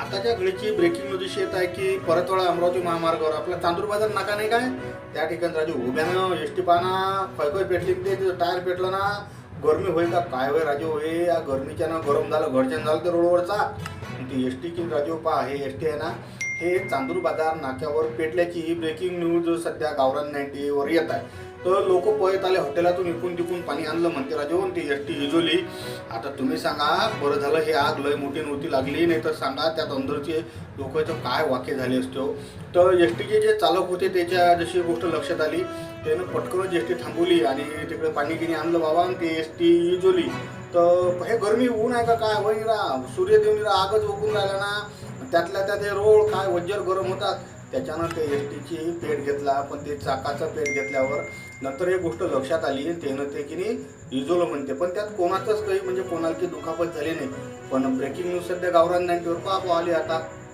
आताच्या घडीची breaking news येत आहे की परतवाडा अमरावती महामार्गावर. आपला चांदूर बाजार नाका नाही काय? त्या ठिकाणी राजू उभ्यानं एस टी पाना खयखय पेटली ते टायर पेटलं ना गरमी होईल का? काय होय राजू? हो, हे या गरमीच्या ना गरम झालं घरच्यानं झालं ते रोडवरचा. आणि ती एस टी की राजू पा हे एस टी आहे ना हे चांदूर बाजार नाक्यावर पेटल्याची ही ब्रेकिंग न्यूज सध्या गावरान नाईन्टीवर येत आहे. तर लोक पळत आले हॉटेलातून इकून तिकून पाणी आणलं म्हणते राजू ती एस टी इजोली. आता तुम्ही सांगा बरं झालं हे आग लय मोठी नव्हती लागली नाही तर सांगा त्यात अंदरचे लोकांचं काय वाक्य झाले असतो. तर एस टीचे जे चालक होते त्याच्या जशी गोष्ट लक्षात आली त्यानं पटकनच एस टी थांबवली आणि तिकडे पाणी गिनी आणलं बाबा आणि ते एस टी इजोली. तर हे गरमी ऊन आहे का काय? होई रा सूर्यदेवनीला आगच ओकून राहिला ना. त्यातल्या त्यात हे रोड काय वज्जर गरम होतात त्याच्यानं ते एस टीची पेट घेतला पण ते चाकाचं पेट घेतल्यावर नंतर एक गोष्ट लक्षात आली त्यानं ते की नाही इजोलं म्हणते. पण त्यात कोणाचंच काही म्हणजे कोणाला की दुखापत झाली नाही. पण ब्रेकिंग न्यूज सध्या गावरान नाईन्टीवर पाप आली आता.